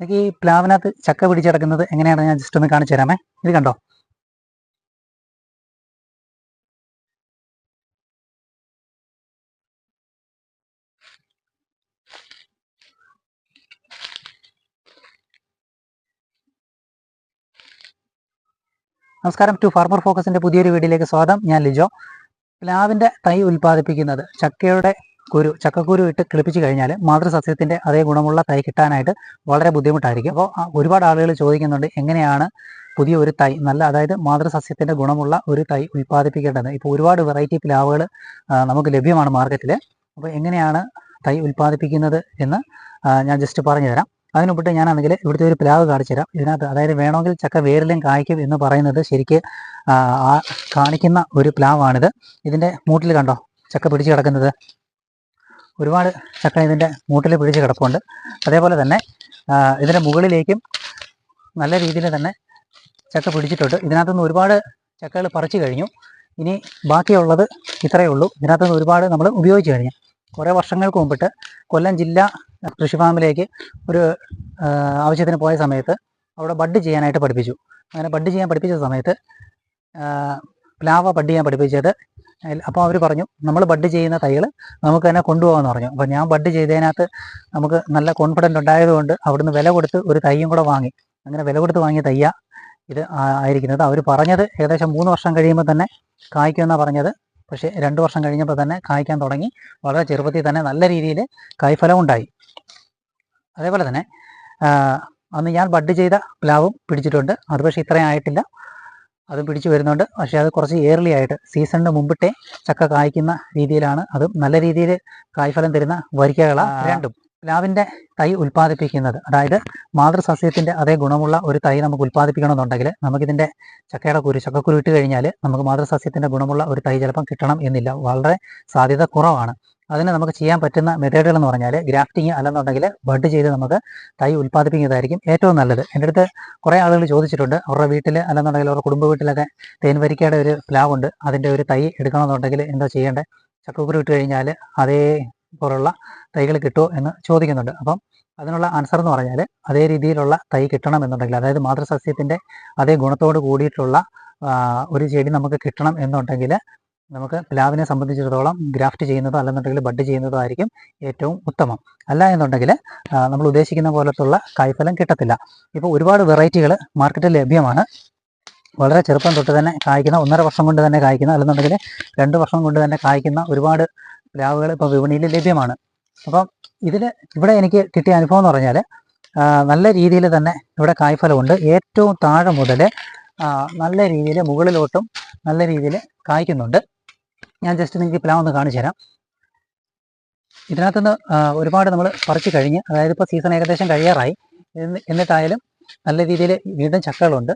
എനിക്ക് ഈ പ്ലാവിനകത്ത് ചക്ക പിടിച്ചിടക്കുന്നത് എങ്ങനെയാണെന്ന് ഞാൻ ജസ്റ്റ് ഒന്ന് കാണിച്ചു തരാമേ. ഇത് കണ്ടോ? നമസ്കാരം. ടു ഫാർമർ ഫോക്കസിന്റെ പുതിയൊരു വീഡിയോയിലേക്ക് സ്വാഗതം. ഞാൻ ലിജോ. പ്ലാവിന്റെ തൈ ഉൽപ്പാദിപ്പിക്കുന്നത് ചക്കയുടെ കുരു ചക്കക്കുരു ഇട്ട് കിളിപ്പിച്ച് കഴിഞ്ഞാൽ മാതൃസസ്യത്തിന്റെ അതേ ഗുണമുള്ള തൈ കിട്ടാനായിട്ട് വളരെ ബുദ്ധിമുട്ടായിരിക്കും. അപ്പോൾ ഒരുപാട് ആളുകൾ ചോദിക്കുന്നുണ്ട് എങ്ങനെയാണ് പുതിയ ഒരു തൈ നല്ല അതായത് മാതൃസസ്യത്തിന്റെ ഗുണമുള്ള ഒരു തൈ ഉൽപ്പാദിപ്പിക്കേണ്ടത്. ഇപ്പോൾ ഒരുപാട് വെറൈറ്റി പ്ലാവുകൾ നമുക്ക് ലഭ്യമാണ് മാർക്കറ്റിൽ അപ്പോൾ എങ്ങനെയാണ് തൈ ഉൽപ്പാദിപ്പിക്കുന്നത് എന്ന് ഞാൻ ജസ്റ്റ് പറഞ്ഞു തരാം അതിന് മുമ്പിട്ട് ഞാനാണെങ്കിൽ ഇവിടുത്തെ ഒരു പ്ലാവ് കാണിച്ചു തരാം ഇതിനകത്ത് അതായത് വേണമെങ്കിൽ ചക്ക വേരിലും കായ്ക്കും എന്ന് പറയുന്നത് ശരിക്ക് കാണിക്കുന്ന ഒരു പ്ലാവാണിത്. ഇതിന്റെ മൂട്ടിൽ കണ്ടോ? ചക്ക പിടിച്ചു കിടക്കുന്നത്. ഒരുപാട് ചക്ക ഇതിന്റെ മൂട്ടിൽ പിടിച്ച് കിടപ്പുണ്ട്. അതേപോലെ തന്നെ ഇതിന്റെ മുകളിലേക്കും നല്ല രീതിയിൽ തന്നെ ചക്ക പിടിച്ചിട്ടുണ്ട്. ഇതിനകത്തുനിന്ന് ഒരുപാട് ചക്കകൾ പറിച്ചു കഴിഞ്ഞു. ഇനി ബാക്കിയുള്ളത് ഇത്രയേ ഉള്ളൂ. ഇതിനകത്തുനിന്ന് ഒരുപാട് നമ്മൾ ഉപയോഗിച്ച് കഴിഞ്ഞു. കുറേ വർഷങ്ങൾക്ക് മുമ്പിട്ട് കൊല്ലം ജില്ല കൃഷി ഫാമിലേക്ക് ഒരു ആവശ്യത്തിന് പോയ സമയത്ത് അവിടെ ബഡ് ചെയ്യാനായിട്ട് പഠിപ്പിച്ചു. അങ്ങനെ ബഡ് ചെയ്യാൻ പഠിപ്പിച്ച സമയത്ത് പ്ലാവ ബഡ് ചെയ്യാൻ പഠിപ്പിച്ചത് അപ്പോൾ അവർ പറഞ്ഞു നമ്മൾ ബഡ് ചെയ്യുന്ന തൈകൾ നമുക്ക് തന്നെ കൊണ്ടുപോകാമെന്ന് പറഞ്ഞു. അപ്പോൾ ഞാൻ ബഡ് ചെയ്തതിനകത്ത് നമുക്ക് നല്ല കോൺഫിഡന്റ് ഉണ്ടായതുകൊണ്ട് അവിടുന്ന് വില കൊടുത്ത് ഒരു തൈയും കൂടെ വാങ്ങി. അങ്ങനെ വില കൊടുത്ത് വാങ്ങിയ തയ്യ ഇത് ആയിരിക്കുന്നത്. അവർ പറഞ്ഞത് ഏകദേശം മൂന്ന് വർഷം കഴിയുമ്പോൾ തന്നെ കായ്ക്കുമെന്നാണ് പറഞ്ഞത്. പക്ഷേ രണ്ട് വർഷം കഴിഞ്ഞപ്പോൾ തന്നെ കായ്ക്കാൻ തുടങ്ങി. വളരെ ചെറുപ്പത്തിൽ തന്നെ നല്ല രീതിയിൽ കായ്ഫലം ഉണ്ടായി. അതേപോലെ തന്നെ അന്ന് ഞാൻ ബഡ് ചെയ്ത പ്ലാവും പിടിച്ചിട്ടുണ്ട്. അത് പക്ഷേ ഇത്രയും ആയിട്ടില്ല. അതും പിടിച്ചു വരുന്നുണ്ട്. പക്ഷേ അത് കുറച്ച് ഏർലി ആയിട്ട് സീസണിന് മുമ്പിട്ടേ ചക്ക കായ്ക്കുന്ന രീതിയിലാണ്. അതും നല്ല രീതിയിൽ കായ്ഫലം തരുന്ന വരിക്കകള രണ്ടും. പ്ലാവിന്റെ തൈ ഉൽപ്പാദിപ്പിക്കുന്നത് അതായത് മാതൃസസ്യത്തിന്റെ അതേ ഗുണമുള്ള ഒരു തൈ നമുക്ക് ഉൽപ്പാദിപ്പിക്കണമെന്നുണ്ടെങ്കിൽ നമുക്കിതിന്റെ ചക്കയുടെ കുരു ചക്കക്കുരു ഇട്ട് കഴിഞ്ഞാൽ നമുക്ക് മാതൃസസ്യത്തിന്റെ ഗുണമുള്ള ഒരു തൈ ചിലപ്പം കിട്ടണം എന്നില്ല. വളരെ സാധ്യത കുറവാണ്. അതിന് നമുക്ക് ചെയ്യാൻ പറ്റുന്ന മെത്തേഡുകൾ എന്ന് പറഞ്ഞാൽ ഗ്രാഫ്റ്റിംഗ് അല്ലെന്നുണ്ടെങ്കിൽ ബഡ് ചെയ്ത് നമുക്ക് തൈ ഉൽപ്പാദിപ്പിക്കുന്നതായിരിക്കും ഏറ്റവും നല്ലത്. എന്റെ അടുത്ത് കുറേ ആളുകൾ ചോദിച്ചിട്ടുണ്ട്. അവരുടെ വീട്ടിൽ അല്ലെന്നുണ്ടെങ്കിൽ അവരുടെ കുടുംബ വീട്ടിലൊക്കെ തേൻവരിക്കയുടെ ഒരു പ്ലാവുണ്ട് അതിന്റെ ഒരു തൈ എടുക്കണമെന്നുണ്ടെങ്കിൽ എന്താ ചെയ്യേണ്ടത്? ചക്കക്കുരു ഇട്ട് കഴിഞ്ഞാൽ അതേ പോലുള്ള തൈകൾ കിട്ടുമോ എന്ന് ചോദിക്കുന്നുണ്ട്. അപ്പം അതിനുള്ള ആൻസർ എന്ന് പറഞ്ഞാൽ അതേ രീതിയിലുള്ള തൈ കിട്ടണം എന്നുണ്ടെങ്കിൽ അതായത് മാതൃസസ്യത്തിന്റെ അതേ ഗുണത്തോട് കൂടിയിട്ടുള്ള ഒരു ചെടി നമുക്ക് കിട്ടണം എന്നുണ്ടെങ്കിൽ നമുക്ക് പ്ലാവിനെ സംബന്ധിച്ചിടത്തോളം ഗ്രാഫ്റ്റ് ചെയ്യുന്നതോ അല്ലെന്നുണ്ടെങ്കിൽ ബഡ് ചെയ്യുന്നതോ ആയിരിക്കും ഏറ്റവും ഉത്തമം. അല്ല എന്നുണ്ടെങ്കിൽ നമ്മൾ ഉദ്ദേശിക്കുന്ന പോലത്തുള്ള കായ്ഫലം കിട്ടത്തില്ല. ഇപ്പോൾ ഒരുപാട് വെറൈറ്റികൾ മാർക്കറ്റിൽ ലഭ്യമാണ്. വളരെ ചെറുപ്പം തൊട്ട് തന്നെ കായ്ക്കുന്ന ഒന്നര വർഷം കൊണ്ട് തന്നെ കായ്ക്കുന്ന അല്ലെന്നുണ്ടെങ്കിൽ രണ്ട് വർഷം കൊണ്ട് തന്നെ കായ്ക്കുന്ന ഒരുപാട് പ്ലാവുകൾ ഇപ്പോൾ വിപണിയിൽ ലഭ്യമാണ്. അപ്പം ഇതിൽ ഇവിടെ എനിക്ക് കിട്ടിയ അനുഭവം എന്ന് പറഞ്ഞാൽ നല്ല രീതിയിൽ തന്നെ ഇവിടെ കായ്ഫലമുണ്ട്. ഏറ്റവും താഴെ മുതൽ നല്ല രീതിയിൽ മുകളിലോട്ടും നല്ല രീതിയിൽ കായ്ക്കുന്നുണ്ട്. ഞാൻ ജസ്റ്റ് നിങ്ങൾക്ക് പ്ലാൻ ഒന്ന് കാണിച്ചു തരാം. ഇതിനകത്തുനിന്ന് ഒരുപാട് നമ്മൾ പറിച്ചു കഴിഞ്ഞ് അതായത് ഇപ്പോൾ സീസൺ ഏകദേശം കഴിയാറായി. എന്ന് എന്നിട്ടായാലും നല്ല രീതിയിൽ വീണ്ടും ചക്കകളുണ്ട്.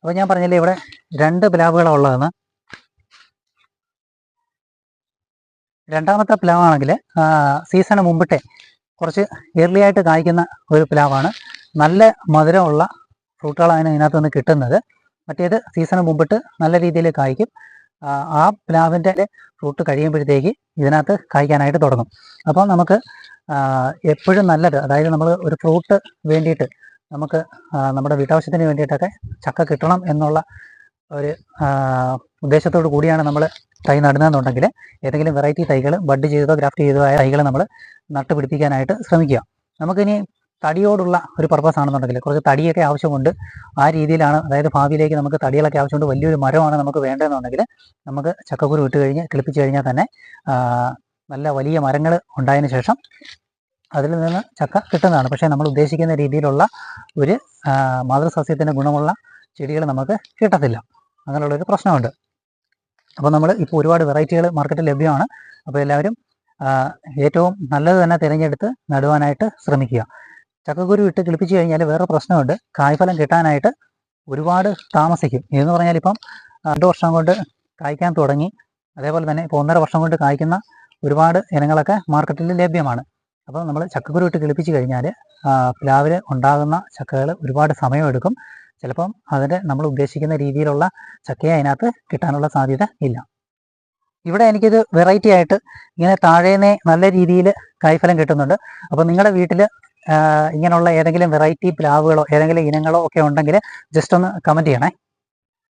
അപ്പോൾ ഞാൻ പറഞ്ഞില്ലേ ഇവിടെ രണ്ട് പ്ലാവുകളാണ് ഉള്ളതെന്ന്. രണ്ടാമത്തെ പ്ലാവാണെങ്കിൽ സീസണ് മുമ്പിട്ടെ കുറച്ച് early ആയിട്ട് കായ്ക്കുന്ന ഒരു പ്ലാവാണ്. നല്ല മധുരമുള്ള ഫ്രൂട്ടുകളാണ് ഇതിനകത്ത് നിന്ന് കിട്ടുന്നത്. മറ്റേത് സീസണ് മുമ്പിട്ട് നല്ല രീതിയിൽ കായ്ക്കും. ആ, പ്ലാവിന്റെ ഫ്രൂട്ട് കഴിയുമ്പോഴത്തേക്ക് ഇതിനകത്ത് കായ്ക്കാനായിട്ട് തുടങ്ങും. അപ്പോൾ നമുക്ക് എപ്പോഴും നല്ലത് അതായത് നമ്മൾ ഒരു ഫ്രൂട്ട് വേണ്ടിയിട്ട് നമുക്ക് നമ്മുടെ വീട്ടാവശ്യത്തിന് വേണ്ടിയിട്ടൊക്കെ ചക്ക കിട്ടണം എന്നുള്ള ഒരു ഉദ്ദേശത്തോടു കൂടിയാണ് നമ്മൾ തൈ നടുന്നതെന്നുണ്ടെങ്കിൽ ഏതെങ്കിലും വെറൈറ്റി തൈകൾ ബഡ് ചെയ്തതോ ഗ്രാഫ്റ്റ് ചെയ്തതോ ആയ തൈകൾ നമ്മൾ നട്ടുപിടിപ്പിക്കാനായിട്ട് ശ്രമിക്കുക. നമുക്കിനി തടിയോടുള്ള ഒരു പർപ്പസ് ആണെന്നുണ്ടെങ്കിൽ കുറച്ച് തടിയൊക്കെ ആവശ്യമുണ്ട്. ആ രീതിയിലാണ് അതായത് ഭാവിയിലേക്ക് നമുക്ക് തടികളൊക്കെ ആവശ്യമുണ്ട് വലിയൊരു മരമാണ് നമുക്ക് വേണ്ടതെന്നുണ്ടെങ്കിൽ നമുക്ക് ചക്കക്കുരു ഇട്ട് കഴിഞ്ഞ് കിളിപ്പിച്ച് കഴിഞ്ഞാൽ തന്നെ നല്ല വലിയ മരങ്ങൾ ഉണ്ടായതിനു ശേഷം അതിൽ നിന്ന് ചക്ക കിട്ടുന്നതാണ്. പക്ഷേ നമ്മൾ ഉദ്ദേശിക്കുന്ന രീതിയിലുള്ള ഒരു മാതൃസസ്യത്തിന്റെ ഗുണമുള്ള ചെടികൾ നമുക്ക് കിട്ടത്തില്ല. അങ്ങനെയുള്ളൊരു പ്രശ്നമുണ്ട്. അപ്പോൾ നമ്മൾ ഇപ്പോൾ ഒരുപാട് വെറൈറ്റികൾ മാർക്കറ്റിൽ ലഭ്യമാണ്. അപ്പോൾ എല്ലാവരും ഏറ്റവും നല്ലത് തന്നെ തിരഞ്ഞെടുത്ത് നടുവാനായിട്ട് ശ്രമിക്കുക. ചക്കക്കുരു ഇട്ട് കിളിപ്പിച്ച് കഴിഞ്ഞാൽ വേറെ പ്രശ്നമുണ്ട്. കായ്ഫലം കിട്ടാനായിട്ട് ഒരുപാട് താമസിക്കും. എന്ന് പറഞ്ഞാൽ ഇപ്പം രണ്ട് വർഷം കൊണ്ട് കായ്ക്കാൻ തുടങ്ങി. അതേപോലെ തന്നെ ഇപ്പോൾ ഒന്നര വർഷം കൊണ്ട് കായ്ക്കുന്ന ഒരുപാട് ഇനങ്ങളൊക്കെ മാർക്കറ്റിൽ ലഭ്യമാണ്. അപ്പോൾ നമ്മൾ ചക്കക്കുരു ഇട്ട് കിളിപ്പിച്ച് കഴിഞ്ഞാൽ പ്ലാവിൽ ഉണ്ടാകുന്ന ചക്കകൾ ഒരുപാട് സമയമെടുക്കും. ചിലപ്പം അതിന്റെ നമ്മൾ ഉദ്ദേശിക്കുന്ന രീതിയിലുള്ള ചക്കയെ അതിനകത്ത് കിട്ടാനുള്ള സാധ്യത ഇല്ല. ഇവിടെ എനിക്കിത് വെറൈറ്റി ആയിട്ട് ഇങ്ങനെ താഴേനെ നല്ല രീതിയിൽ കായ്ഫലം കിട്ടുന്നുണ്ട്. അപ്പോൾ നിങ്ങളുടെ വീട്ടിൽ ഇങ്ങനെയുള്ള ഏതെങ്കിലും വെറൈറ്റി പ്ലാവുകളോ ഏതെങ്കിലും ഇനങ്ങളോ ഒക്കെ ഉണ്ടെങ്കിൽ ജസ്റ്റ് ഒന്ന് കമന്റ് ചെയ്യണേ.